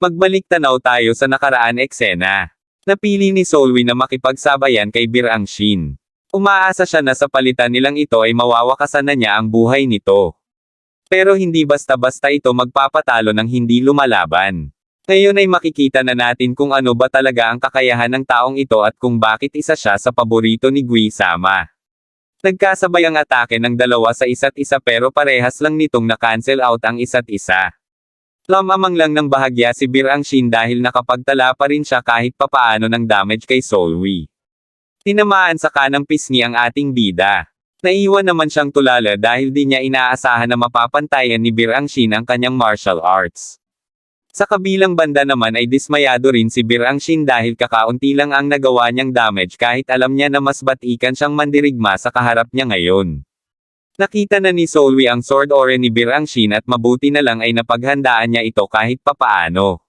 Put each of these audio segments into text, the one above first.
Magbalik tanaw tayo sa nakaraan eksena. Napili ni Solwi na makipagsabayan kay Birang Shin. Umaasa siya na sa palitan nilang ito ay mawawakasan na niya ang buhay nito. Pero hindi basta-basta ito magpapatalo ng hindi lumalaban. Ngayon ay makikita na natin kung ano ba talaga ang kakayahan ng taong ito at kung bakit isa siya sa paborito ni Gui Sama. Nagkasabay ang atake ng dalawa sa isa't isa pero parehas lang nitong na-cancel out ang isa't isa. Lamamang lang ng bahagya si Birang Shin dahil nakapagtala pa rin siya kahit papaano ng damage kay Solwi. Tinamaan sa kanang pisngi ang ating bida. Naiwan naman siyang tulala dahil di niya inaasahan na mapapantayan ni Birang Shin ang kanyang martial arts. Sa kabilang banda naman ay dismayado rin si Birang Shin dahil kakaunti lang ang nagawa niyang damage kahit alam niya na mas batikan siyang mandirigma sa kaharap niya ngayon. Nakita na ni Solwi ang sword ore ni Birang Shin at mabuti na lang ay napaghandaan niya ito kahit papaano.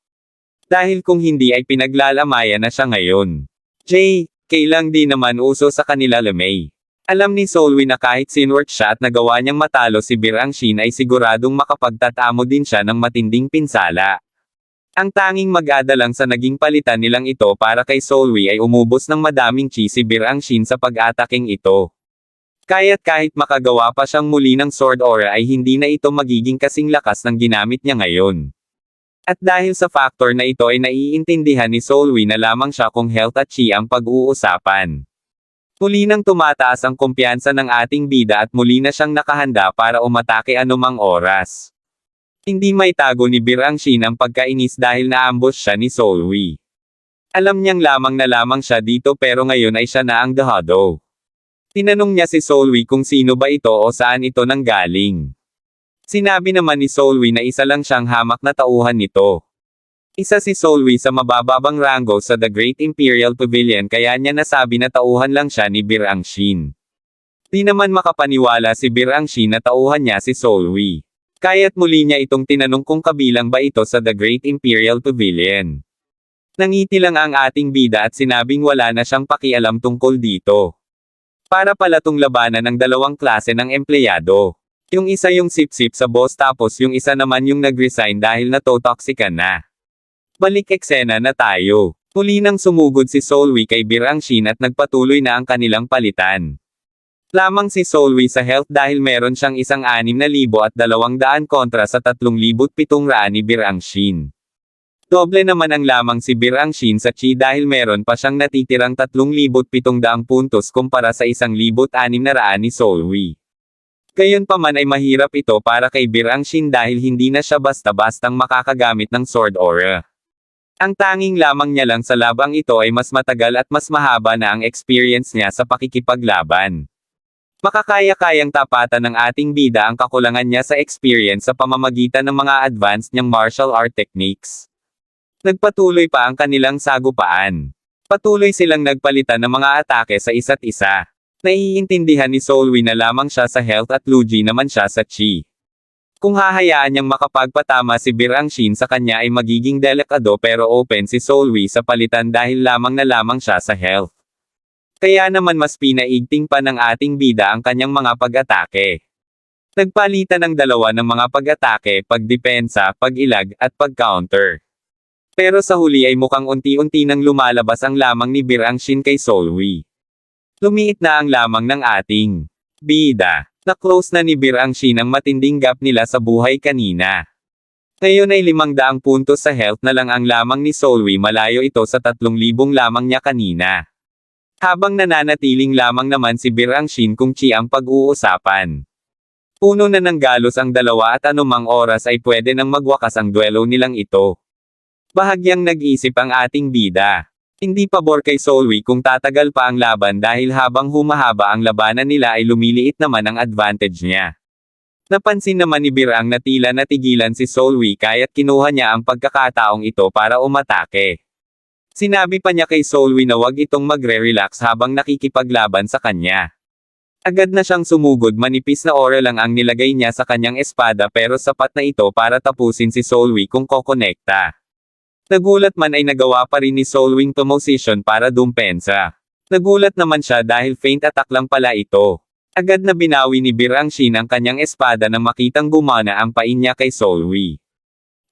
Dahil kung hindi ay pinaglalamayan na siya ngayon. Jay, kailang di naman uso sa kanila lamay. Alam ni Solwi na kahit sinwork siya at nagawa niyang matalo si Birang Shin ay siguradong makapagtatamo din siya ng matinding pinsala. Ang tanging mag-ada lang sa naging palitan nilang ito para kay Solwi ay umubos ng madaming chi si Birang Shin sa pag-ataking ito. Kaya't kahit makagawa pa siyang muli ng sword aura ay hindi na ito magiging kasing lakas ng ginamit niya ngayon. At dahil sa factor na ito ay naiintindihan ni Solwi na lamang siya kung health at chi ang pag-uusapan. Muli nang tumataas ang kumpiyansa ng ating bida at muli na siyang nakahanda para umatake anumang oras. Hindi may tago ni Birang Shin ang pagkainis dahil naambush siya ni Solwi. Alam niyang lamang na lamang siya dito pero ngayon ay siya na ang dahado. Tinanong niya si Solwi kung sino ba ito o saan ito nanggaling. Sinabi naman ni Solwi na isa lang siyang hamak na tauhan nito. Isa si Solwi sa mabababang rango sa The Great Imperial Pavilion kaya niya nasabi na tauhan lang siya ni Birang Shin. Di naman makapaniwala si Birang Shin na tauhan niya si Solwi. Kaya't muli niya itong tinanong kung kabilang ba ito sa The Great Imperial Pavilion. Nangiti lang ang ating bida at sinabing wala na siyang pakialam tungkol dito. Para pala tong labanan ng dalawang klase ng empleyado. Yung isa yung sip-sip sa boss tapos yung isa naman yung nag-resign dahil natotoxican na. Balik eksena na tayo. Muli nang sumugod si Solwi kay Birang Shin at nagpatuloy na ang kanilang palitan. Lamang si Solwi sa health dahil meron siyang isang anim na libo at dalawang daan kontra sa tatlong libot pitong raan ni Birang Shin. Doble naman ang lamang si Birang Shin sa chi dahil meron pa siyang natitirang 3,700 puntos kumpara sa 1,600 ni Solwi. Gayon pa man ay mahirap ito para kay Birang Shin dahil hindi na siya basta-bastang makakagamit ng sword aura. Ang tanging lamang niya lang sa labang ito ay mas matagal at mas mahaba na ang experience niya sa pakikipaglaban. Makakaya-kayang tapatan ng ating bida ang kakulangan niya sa experience sa pamamagitan ng mga advanced niyang martial art techniques. Nagpatuloy pa ang kanilang sagupaan. Patuloy silang nagpalitan ng mga atake sa isa't isa. Naiintindihan ni Solwi na lamang siya sa health at Luigi naman siya sa chi. Kung hahayaan niyang makapagpatama si Birang Shin sa kanya ay magiging delikado pero open si Solwi sa palitan dahil lamang na lamang siya sa health. Kaya naman mas pinaigting pa ng ating bida ang kanyang mga pag-atake. Nagpalitan ng dalawa ng mga pag-atake, pagdepensa, pag-ilag, at pag-counter. Pero sa huli ay mukhang unti-unti nang lumalabas ang lamang ni Birang Shin kay Solwi. Lumiit na ang lamang ng ating bida. Na-close na ni Birang Shin ang matinding gap nila sa buhay kanina. Ngayon ay limang daang puntos sa health na lang ang lamang ni Solwi malayo ito sa tatlong libong lamang niya kanina. Habang nananatiling lamang naman si Birang Shin kung chi ang pag-uusapan. Puno na ng galos ang dalawa at anumang oras ay pwede nang magwakas ang duelo nilang ito. Bahagyang nag-isip ang ating bida. Hindi pabor kay Solwi kung tatagal pa ang laban dahil habang humahaba ang labanan nila ay lumiliit naman ang advantage niya. Napansin naman ni Birang na tila natigilan si Solwi kaya't kinuha niya ang pagkakataong ito para umatake. Sinabi pa niya kay Solwi na wag itong magre-relax habang nakikipaglaban sa kanya. Agad na siyang sumugod manipis na aura lang ang nilagay niya sa kanyang espada pero sapat na ito para tapusin si Solwi kung kokonekta. Nagulat man ay nagawa pa rin ni Solwing position para dumpensa. Nagulat naman siya dahil faint attack lang pala ito. Agad na binawi ni Birang Shin ang kanyang espada nang makitang gumana ang pain niya kay Solwi.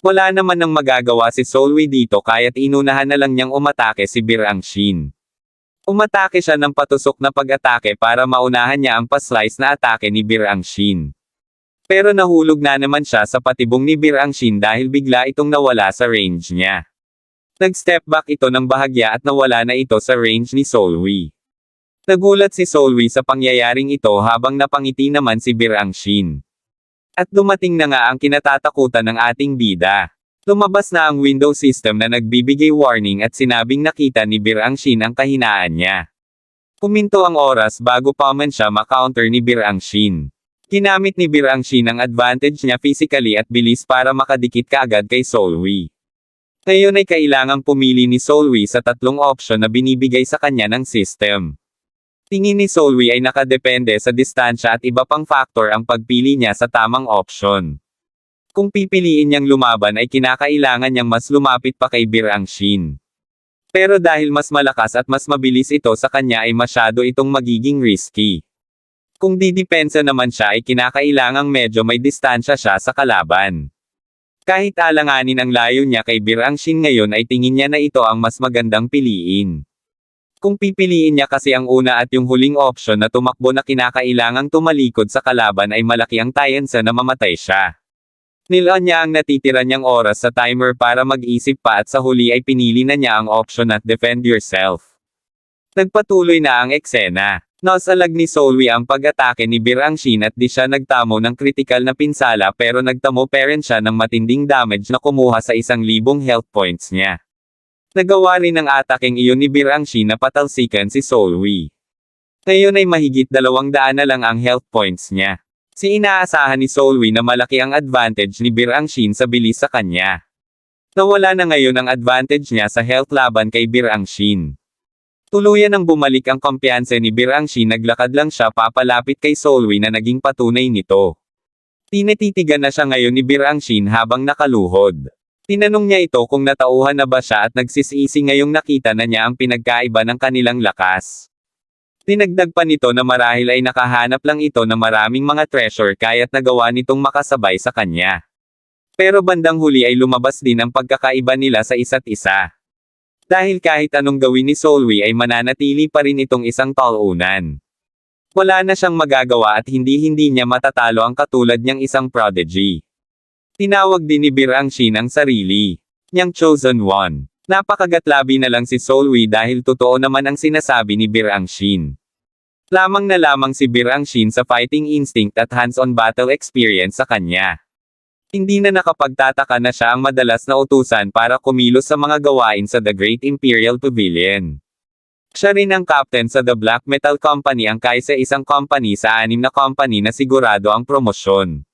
Wala naman nang magagawa si Solway dito kaya't inunahan na lang niyang umatake si Bir Shin. Umatake siya ng patusok na pag-atake para maunahan niya ang paslice na atake ni Bir Shin. Pero nahulog na naman siya sa patibong ni Bir Shin dahil bigla itong nawala sa range niya. Nag-step back ito ng bahagya at nawala na ito sa range ni Solway. Nagulat si Solway sa pangyayaring ito habang napangiti naman si Bir Shin. At dumating na nga ang kinatatakutan ng ating bida. Lumabas na ang window system na nagbibigay warning at sinabing nakita ni Bir Shin ang kahinaan niya. Kuminto ang oras bago pa man siya makounter ni Bir Shin. Ginamit ni Bir Shin ang advantage niya physically at bilis para makadikit kaagad kay Solway. Ngayon ay kailangang pumili ni Solway sa tatlong option na binibigay sa kanya ng system. Tingin ni Solway ay nakadepende sa distansya at iba pang factor ang pagpili niya sa tamang option. Kung pipiliin niyang lumaban ay kinakailangan niyang mas lumapit pa kay Bir Shin. Pero dahil mas malakas at mas mabilis ito sa kanya ay masyado itong magiging risky. Kung didepensa naman siya ay kinakailangang medyo may distansya siya sa kalaban. Kahit alanganin ang layo niya kay Bir Shin ngayon ay tingin niya na ito ang mas magandang piliin. Kung pipiliin niya kasi ang una at yung huling option na tumakbo na kinakailangang tumalikod sa kalaban ay malaki ang tayensa na mamatay siya. Nilaan niya ang natitira niyang oras sa timer para mag-isip pa at sa huli ay pinili na niya ang option at defend yourself. Nagpatuloy na ang eksena. Nasalag ni Solwi ang pag-atake ni Birangshin at di siya nagtamo ng critical na pinsala pero nagtamo pa rin siya ng matinding damage na kumuha sa isang libong health points niya. Nagawa rin ng ataking iyon ni Birangshi na patalsikan si Solwi. Ngayon ay mahigit dalawang daan na lang ang health points niya. Si inaasahan ni Solwi na malaki ang advantage ni Birangshin sa bilis sa kanya. Nawala na ngayon ang advantage niya sa health laban kay Birangshin. Tuluyan ang bumalik ang kumpiyansa ni Birangshin naglakad lang siya papalapit kay Solwi na naging patunay nito. Tinititigan na siya ngayon ni Birangshin habang nakaluhod. Tinanong niya ito kung natauhan na ba siya at nagsisisi ngayong nakita na niya ang pinagkaiba ng kanilang lakas. Dinagdag pa nito na marahil ay nakahanap lang ito na maraming mga treasure kaya't nagawa nitong makasabay sa kanya. Pero bandang huli ay lumabas din ang pagkakaiba nila sa isa't isa. Dahil kahit anong gawin ni Solwi ay mananatili pa rin itong isang talunan. Wala na siyang magagawa at hindi-hindi niya matatalo ang katulad niyang isang prodigy. Tinawag din ni Birangshin ang sarili. Niyang chosen one. Napakagatlabi na lang si Solwi dahil totoo naman ang sinasabi ni Birangshin. Lamang na lamang si Birangshin sa fighting instinct at hands-on battle experience sa kanya. Hindi na nakapagtataka na siya ang madalas na utusan para kumilos sa mga gawain sa The Great Imperial Pavilion. Siya rin ang captain sa The Black Metal Company ang kaysa isang company sa anim na company na sigurado ang promosyon.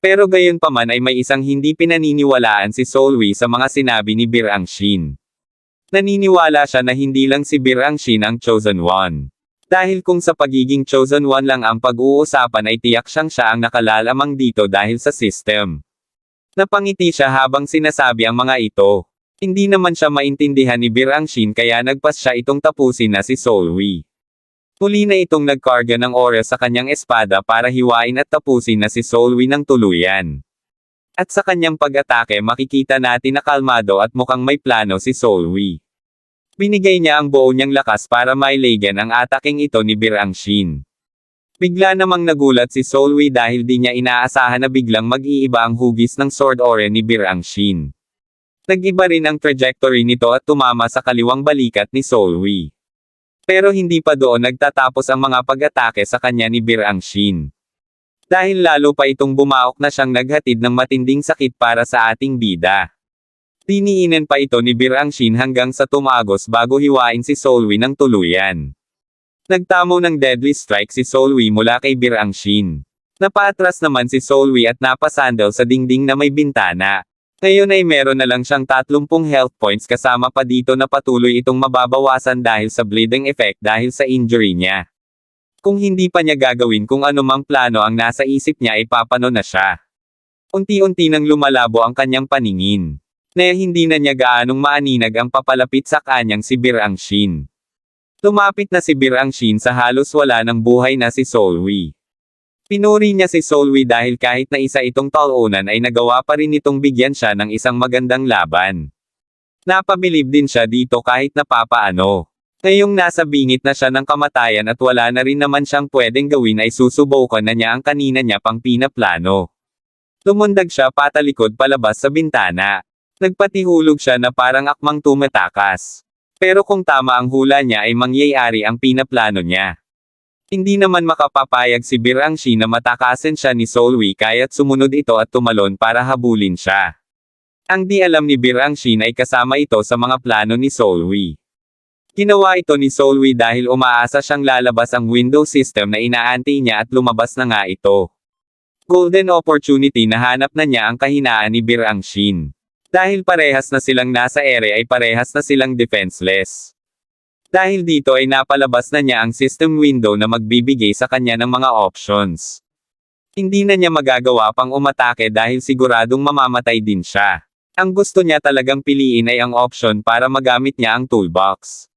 Pero gayon pa man ay may isang hindi pinaniniwalaan si Solwi sa mga sinabi ni Birangshin. Naniniwala siya na hindi lang si Birangshin ang chosen one. Dahil kung sa pagiging chosen one lang ang pag-uusapan ay tiyak siyang siya ang nakalalamang dito dahil sa system. Napangiti siya habang sinasabi ang mga ito. Hindi naman siya maintindihan ni Birangshin kaya nagpas siya itong tapusin na si Solwi. Muli na itong nagkarga ng oras sa kanyang espada para hiwain at tapusin na si Solwi ng tuluyan. At sa kanyang pag-atake makikita natin na kalmado at mukhang may plano si Solwi. Binigay niya ang buo niyang lakas para mailagan ang ataking ito ni Birangshin. Bigla namang nagulat si Solwi dahil di niya inaasahan na biglang mag-iiba ang hugis ng sword ore ni Birangshin. Nag-iba rin ang trajectory nito at tumama sa kaliwang balikat ni Solwi. Pero hindi pa doon nagtatapos ang mga pag-atake sa kanya ni Birangshin. Dahil lalo pa itong bumaok na siyang naghatid ng matinding sakit para sa ating bida. Tiniinan pa ito ni Birangshin hanggang sa tumagos bago hiwain si Solwi ng tuluyan. Nagtamo ng deadly strike si Solwi mula kay Birangshin. Napatras naman si Solwi at napasandal sa dingding na may bintana. Ngayon ay meron na lang siyang 30 health points kasama pa dito na patuloy itong mababawasan dahil sa bleeding effect dahil sa injury niya. Kung hindi pa niya gagawin kung anumang plano ang nasa isip niya ay papano na siya. Unti-unti nang lumalabo ang kanyang paningin. Na hindi na niya gaanong maaninag ang papalapit sa kanyang si Birangshin. Lumapit na si Birangshin sa halos wala ng buhay na si Solwi. Pinuri niya si Solwi dahil kahit na isa itong talunan ay nagawa pa rin itong bigyan siya ng isang magandang laban. Napabilib din siya dito kahit na papaano. Ngayong nasa bingit na siya ng kamatayan at wala na rin naman siyang pwedeng gawin ay susubukan na niya ang kanina niya pang pinaplano. Lumundag siya patalikod palabas sa bintana. Nagpatihulog siya na parang akmang tumatakas. Pero kung tama ang hula niya ay mangyayari ang pinaplano niya. Hindi naman makapapayag si Birangshi na matakasin siya ni Solwi kaya't sumunod ito at tumalon para habulin siya. Ang di alam ni Birangshi ay kasama ito sa mga plano ni Solwi. Ginawa ito ni Solwi dahil umaasa siyang lalabas ang window system na inaanti niya at lumabas na nga ito. Golden opportunity na hanap na niya ang kahinaan ni Birangshin. Dahil parehas na silang nasa ere ay parehas na silang defenseless. Dahil dito ay napalabas na niya ang system window na magbibigay sa kanya ng mga options. Hindi na niya magagawa pang umatake dahil siguradong mamamatay din siya. Ang gusto niya talagang piliin ay ang option para magamit niya ang toolbox.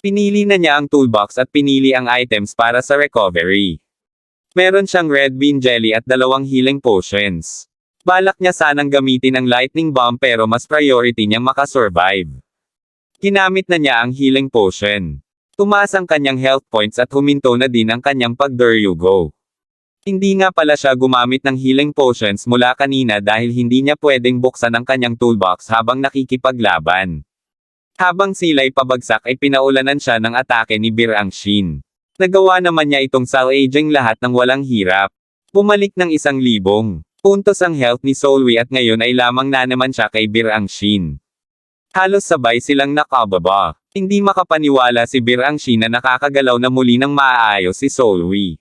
Pinili na niya ang toolbox at pinili ang items para sa recovery. Meron siyang red bean jelly at dalawang healing potions. Balak niya sanang gamitin ang lightning bomb pero mas priority niyang makasurvive. Ginamit na niya ang healing potion. Tumaas ang kanyang health points at huminto na din ang kanyang pagduryugo. Hindi nga pala siya gumamit ng healing potions mula kanina dahil hindi niya pwedeng buksan ang kanyang toolbox habang nakikipaglaban. Habang sila'y pabagsak ay pinaulanan siya ng atake ni Birangshin. Nagawa naman niya itong salvaging lahat ng walang hirap. Bumalik ng isang libong. Puntos ang health ni Solwi at ngayon ay lamang na naman siya kay Birangshin. Halos sabay silang nakababa. Hindi makapaniwala si Birangshin na nakakagalaw na muli ng maaayos si Solwi.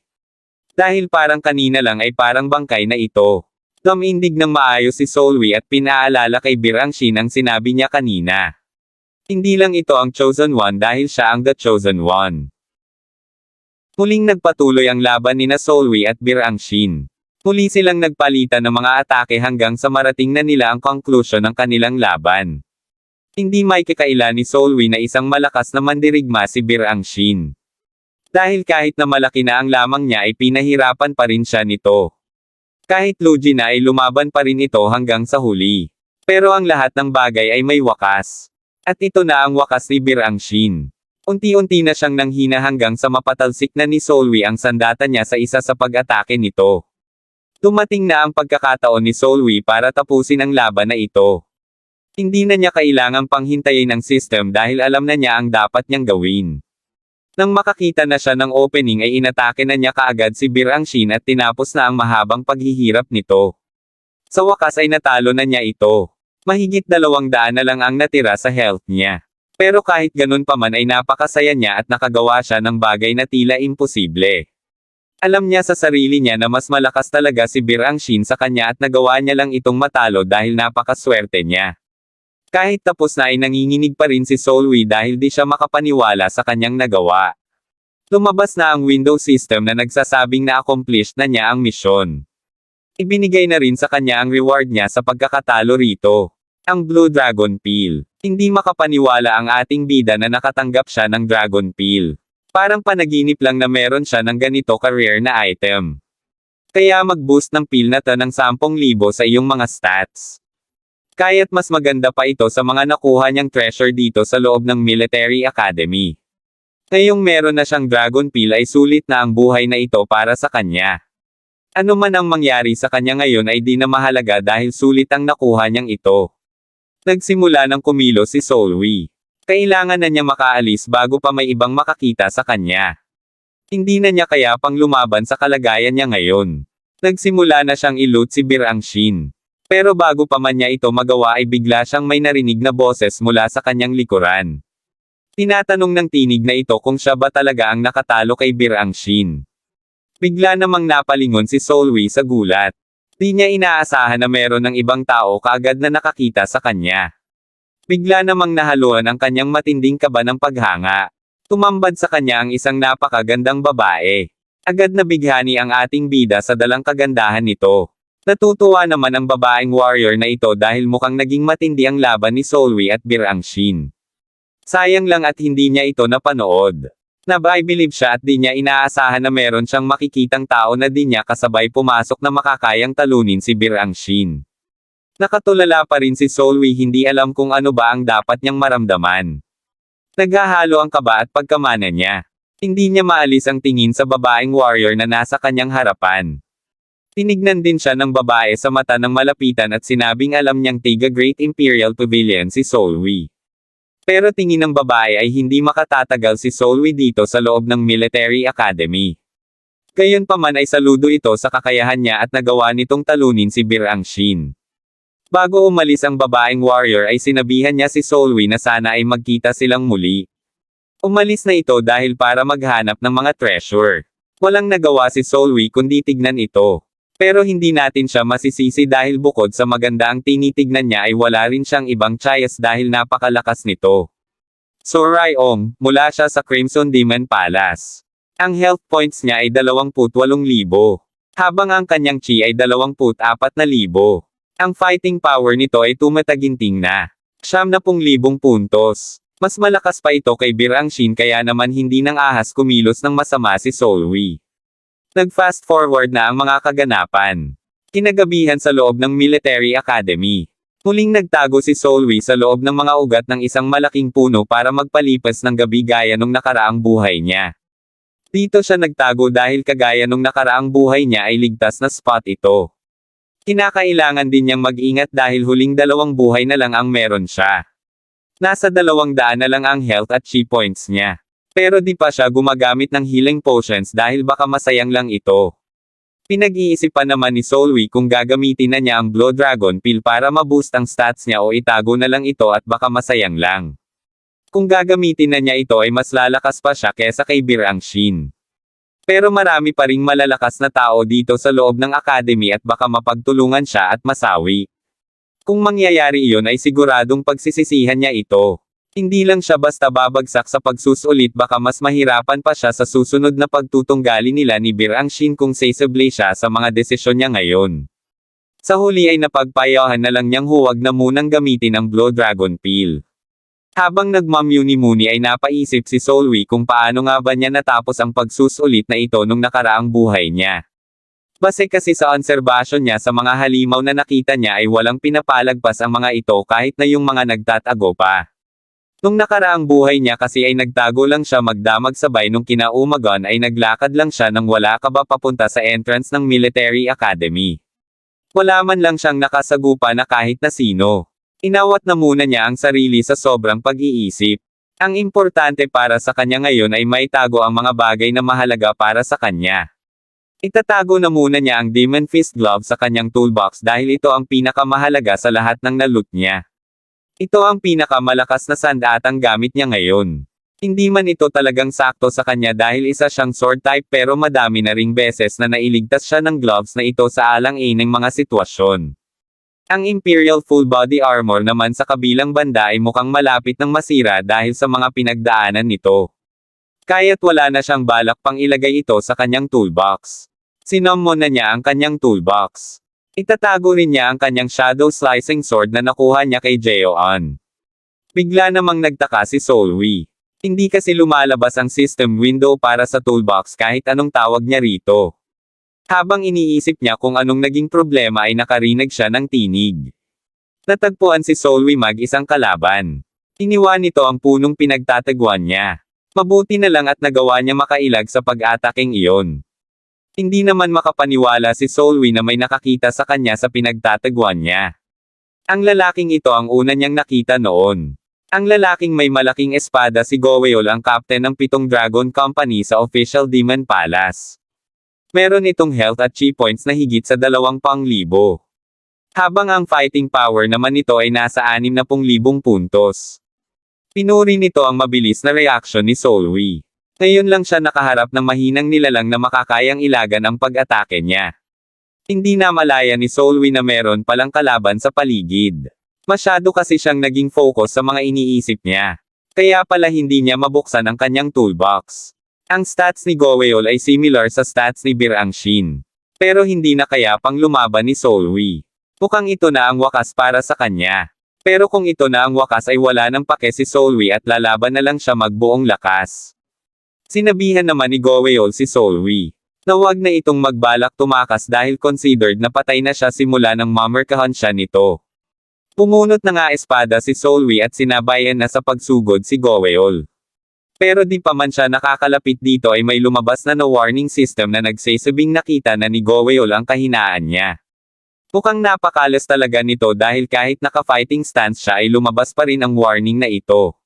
Dahil parang kanina lang ay parang bangkay na ito. Tumindig ng maayos si Solwi at pinaalala kay Birangshin ang sinabi niya kanina. Hindi lang ito ang Chosen One dahil siya ang The Chosen One. Muling nagpatuloy ang laban ni na Solwi at Birangshin. Muli silang nagpalitan ng mga atake hanggang sa marating na nila ang conclusion ng kanilang laban. Hindi may kakaila ni Solwi na isang malakas na mandirigma si Birangshin. Dahil kahit na malaki na ang lamang niya ay pinahirapan pa rin siya nito. Kahit Luigi na ay lumaban pa rin ito hanggang sa huli. Pero ang lahat ng bagay ay may wakas. At ito na ang wakas ni Birangshin. Unti-unti na siyang nanghina hanggang sa mapatalsik na ni Solwi ang sandata niya sa isa sa pag-atake nito. Dumating na ang pagkakataon ni Solwi para tapusin ang laban na ito. Hindi na niya kailangang panghintayin ng system dahil alam na niya ang dapat niyang gawin. Nang makakita na siya ng opening ay inatake na niya kaagad si Birangshin at tinapos na ang mahabang paghihirap nito. Sa wakas ay natalo na niya ito. Mahigit dalawang daan na lang ang natira sa health niya. Pero kahit ganun pa man ay napakasaya niya at nakagawa siya ng bagay na tila imposible. Alam niya sa sarili niya na mas malakas talaga si Birangshin sa kanya at nagawa niya lang itong matalo dahil napakaswerte niya. Kahit tapos na ay nanginginig pa rin si Solwi dahil di siya makapaniwala sa kanyang nagawa. Lumabas na ang window system na nagsasabing na accomplished na niya ang misyon. Ibinigay na rin sa kanya ang reward niya sa pagkakatalo rito. Ang Blue Dragon Peel. Hindi makapaniwala ang ating bida na nakatanggap siya ng Dragon Peel. Parang panaginip lang na meron siya ng ganito ka-rare na item. Kaya mag-boost ng peel na to ng 10,000 sa iyong mga stats. Kaya't mas maganda pa ito sa mga nakuha niyang treasure dito sa loob ng Military Academy. Ngayong meron na siyang Dragon Peel ay sulit na ang buhay na ito para sa kanya. Ano man ang mangyari sa kanya ngayon ay di na mahalaga dahil sulit ang nakuha niyang ito. Nagsimula ng kumilo si Solwi. Kailangan na niya makaalis bago pa may ibang makakita sa kanya. Hindi na niya kaya pang lumaban sa kalagayan niya ngayon. Nagsimula na siyang ilut si Birangshin. Pero bago pa man niya ito magawa ay bigla siyang may narinig na boses mula sa kanyang likuran. Tinatanong ng tinig na ito kung siya ba talaga ang nakatalo kay Birangshin. Bigla namang napalingon si Solwi sa gulat. Di niya inaasahan na meron ng ibang tao kaagad na nakakita sa kanya. Bigla namang nahaluan ang kanyang matinding kaba ng paghanga. Tumambad sa kanya ang isang napakagandang babae. Agad na bighani ang ating bida sa dalang kagandahan nito. Natutuwa naman ang babaeng warrior na ito dahil mukhang naging matindi ang laban ni Solwi at Birangshin. Sayang lang at hindi niya ito napanood. Nabay-believe siya at di niya inaasahan na meron siyang makikitang tao na di niya kasabay pumasok na makakayang talunin si Birang Shin. Nakatulala pa rin si Solwi hindi alam kung ano ba ang dapat niyang maramdaman. Naghahalo ang kaba at pagkamana niya. Hindi niya maalis ang tingin sa babaeng warrior na nasa kanyang harapan. Tinignan din siya ng babae sa mata ng malapitan at sinabing alam niyang tiga Great Imperial Pavilion si Solwi. Pero tingin ng babae ay hindi makatatagal si Solwi dito sa loob ng Military Academy. Gayunpaman ay saludo ito sa kakayahan niya at nagawa nitong talunin si Birang Shin. Bago umalis ang babaeng warrior ay sinabihan niya si Solwi na sana ay magkita silang muli. Umalis na ito dahil para maghanap ng mga treasure. Walang nagawa si Solwi kundi tignan ito. Pero hindi natin siya masisisi dahil bukod sa maganda ang tinitignan niya ay wala rin siyang ibang chayas dahil napakalakas nito. So Ryong, mula siya sa Crimson Demon Palace. Ang health points niya ay 28,000. Habang ang kanyang chi ay 24,000. Ang fighting power nito ay tumataginting na. Siyam na pung libong puntos. Mas malakas pa ito kay Birang Shin kaya naman hindi nang ahas kumilos ng masama si Solwi. Nag-fast forward na ang mga kaganapan. Kinagabihan sa loob ng Military Academy. Muling nagtago si Solwi sa loob ng mga ugat ng isang malaking puno para magpalipas ng gabi gaya nung nakaraang buhay niya. Dito siya nagtago dahil kagaya nung nakaraang buhay niya ay ligtas na spot ito. Kinakailangan din niyang mag-ingat dahil huling dalawang buhay na lang ang meron siya. Nasa dalawang daan na lang ang health at chi points niya. Pero di pa siya gumagamit ng healing potions dahil baka masayang lang ito. Pinag-iisipan naman ni Solwi kung gagamitin na niya ang Blood Dragon Pill para maboost ang stats niya o itago na lang ito at baka masayang lang. Kung gagamitin na niya ito ay mas lalakas pa siya kesa kay Birang Shin. Pero marami pa ring malalakas na tao dito sa loob ng academy at baka mapagtulungan siya at masawi. Kung mangyayari iyon ay siguradong pagsisisihan niya ito. Hindi lang siya basta babagsak sa pagsusulit baka mas mahirapan pa siya sa susunod na pagtutunggali nila ni Birang Shin kung sasable siya sa mga desisyon niya ngayon. Sa huli ay napagpayahan na lang niyang huwag na munang gamitin ang Blood Dragon Peel. Habang nagmamuni-muni ay napaisip si Solwi kung paano nga ba niya natapos ang pagsusulit na ito nung nakaraang buhay niya. Base kasi sa obserbasyon niya sa mga halimaw na nakita niya ay walang pinapalagpas ang mga ito kahit na yung mga nagtatago pa. Nung nakaraang buhay niya kasi ay nagtago lang siya magdamag sabay nung kinaumagan ay naglakad lang siya nang wala ka ba papunta sa entrance ng military academy. Wala man lang siyang nakasagupa na kahit na sino. Inawat na muna niya ang sarili sa sobrang pag-iisip. Ang importante para sa kanya ngayon ay maitago ang mga bagay na mahalaga para sa kanya. Itatago na muna niya ang Demon Fist Glove sa kanyang toolbox dahil ito ang pinakamahalaga sa lahat ng naloot niya. Ito ang pinakamalakas na sandatang gamit niya ngayon. Hindi man ito talagang sakto sa kanya dahil isa siyang sword type pero madami na ring beses na nailigtas siya ng gloves na ito sa alang-ineng mga sitwasyon. Ang Imperial Full Body Armor naman sa kabilang banda ay mukhang malapit ng masira dahil sa mga pinagdaanan nito. Kaya't wala na siyang balak pang ilagay ito sa kanyang toolbox. Sinommo na niya ang kanyang toolbox. Itatago rin niya ang kanyang Shadow Slicing Sword na nakuha niya kay Jeoan. Bigla namang nagtaka si Solwi. Hindi kasi lumalabas ang system window para sa toolbox kahit anong tawag niya rito. Habang iniisip niya kung anong naging problema ay nakarinig siya ng tinig. Natagpuan si Solwi mag-isang kalaban. Iniwan nito ang punong pinagtataguan niya. Mabuti na lang at nagawa niya makailag sa pag-ataking iyon. Hindi naman makapaniwala si Solwi na may nakakita sa kanya sa pinagtataguan niya. Ang lalaking ito ang una niyang nakita noon. Ang lalaking may malaking espada si Goweol ang captain ng pitong Dragon Company sa official Demon Palace. Meron itong health at chi points na higit sa 20,000. Habang ang fighting power naman nito ay nasa 60,000 puntos. Pinuri nito ang mabilis na reaction ni Solwi. Ngayon lang siya nakaharap ng mahinang nilalang na makakayang ilagan ang pag-atake niya. Hindi na malaya ni Solwi na meron palang kalaban sa paligid. Masyado kasi siyang naging focus sa mga iniisip niya. Kaya pala hindi niya mabuksan ang kanyang toolbox. Ang stats ni Goweol ay similar sa stats ni Birang Shin. Pero hindi na kaya pang lumaban ni Solwi. Mukhang ito na ang wakas para sa kanya. Pero kung ito na ang wakas ay wala nang pake si Solwi at lalaban na lang siya magbuong lakas. Sinabihan naman ni Goweol si Solwi. Na wag na itong magbalak tumakas dahil considered na patay na siya simula nang mamerkahan siya nito. Pumunot na nga espada si Solwi at sinabayan na sa pagsugod si Goweol. Pero di pa man siya nakakalapit dito ay may lumabas na no warning system na nagsasabing nakita na ni Goweol ang kahinaan niya. Mukhang napakalas talaga nito dahil kahit naka-fighting stance siya ay lumabas pa rin ang warning na ito.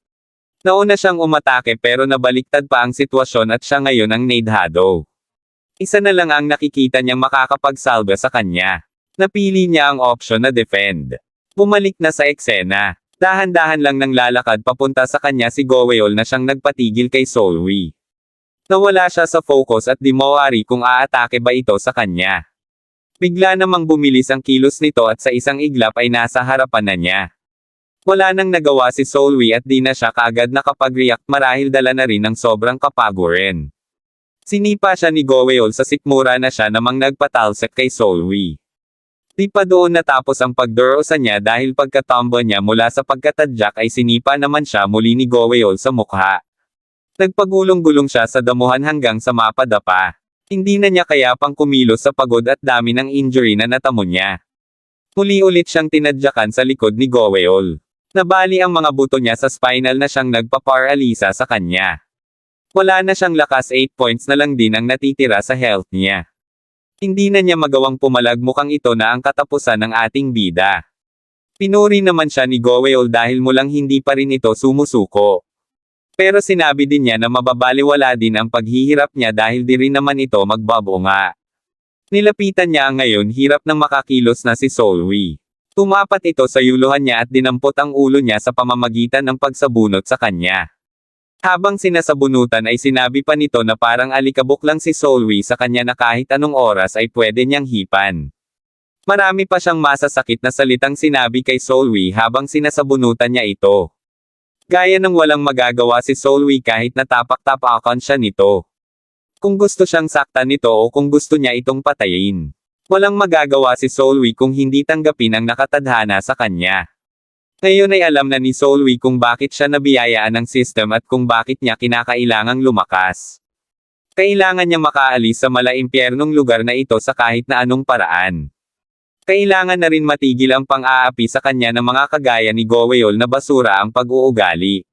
Nauna siyang umatake pero nabaliktad pa ang sitwasyon at siya ngayon ang nadhado. Isa na lang ang nakikita niyang makakapagsalba sa kanya. Napili niya ang option na defend. Bumalik na sa eksena. Dahan-dahan lang nang lalakad papunta sa kanya si Goweol na siyang nagpatigil kay Solwi. Nawala siya sa focus at di mawari kung aatake ba ito sa kanya. Bigla namang bumilis ang kilos nito at sa isang iglap ay nasa harapan na niya. Wala nang nagawa si Solwi at di na siya kaagad nakapag-react marahil dala na rin ng sobrang kapagurin. Sinipa siya ni Goweol sa sikmura na siya namang nagpatalsek kay Solwi. Di pa doon natapos ang pagdurosa niya dahil pagkatombo niya mula sa pagkatadyak ay sinipa naman siya muli ni Goweol sa mukha. Nagpagulong-gulong siya sa damuhan hanggang sa mapadapa. Hindi na niya kaya pang kumilos sa pagod at dami ng injury na natamo niya. Muli ulit siyang tinadyakan sa likod ni Goweol. Nabali ang mga buto niya sa spinal na siyang nagpaparalisa sa kanya. Wala na siyang lakas 8 points na lang din ang natitira sa health niya. Hindi na niya magawang pumalag mukhang ito na ang katapusan ng ating bida. Pinuri naman siya ni Goweol dahil mulang hindi pa rin ito sumusuko. Pero sinabi din niya na mababaliwala din ang paghihirap niya dahil di rin naman ito magbabunga. Nilapitan niya ang ngayon hirap ng makakilos na si Solwi. Tumapat ito sa yuluhan niya at dinampot ang ulo niya sa pamamagitan ng pagsabunot sa kanya. Habang sinasabunutan ay sinabi pa nito na parang alikabok lang si Solwi sa kanya na kahit anong oras ay pwede niyang hipan. Marami pa siyang masasakit na salitang sinabi kay Solwi habang sinasabunutan niya ito. Gaya ng walang magagawa si Solwi kahit natapak-tapakan siya nito. Kung gusto siyang saktan nito o kung gusto niya itong patayin. Walang magagawa si Solwi kung hindi tanggapin ang nakatadhana sa kanya. Ngayon ay alam na ni Solwi kung bakit siya nabiyayaan ng system at kung bakit niya kinakailangang lumakas. Kailangan niya makaalis sa malaimpyernong lugar na ito sa kahit na anong paraan. Kailangan na rin matigil ang pang-aapi sa kanya ng mga kagaya ni Goweol na basura ang pag-uugali.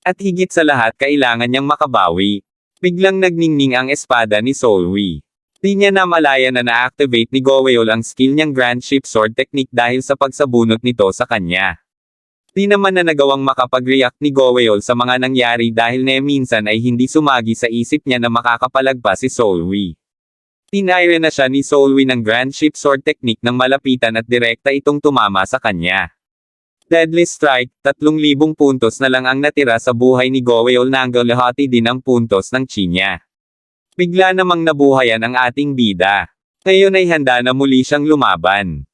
At higit sa lahat kailangan niyang makabawi. Biglang nagningning ang espada ni Solwi. Di niya na malaya na na-activate ni Goweol ang skill niyang Grand Ship Sword Technique dahil sa pagsabunot nito sa kanya. Di naman na nagawang makapag-react ni Goweol sa mga nangyari dahil ne minsan ay hindi sumagi sa isip niya na makakapalagpas si Solwi. Tinire na siya ni Solwi ng Grand Ship Sword Technique ng malapitan at direkta itong tumama sa kanya. Deadly Strike, 3,000 puntos na lang ang natira sa buhay ni Goweol nanggal lahati din ang puntos ng chi niya. Bigla namang nabuhayan ang ating bida. Ngayon ay handa na muli siyang lumaban.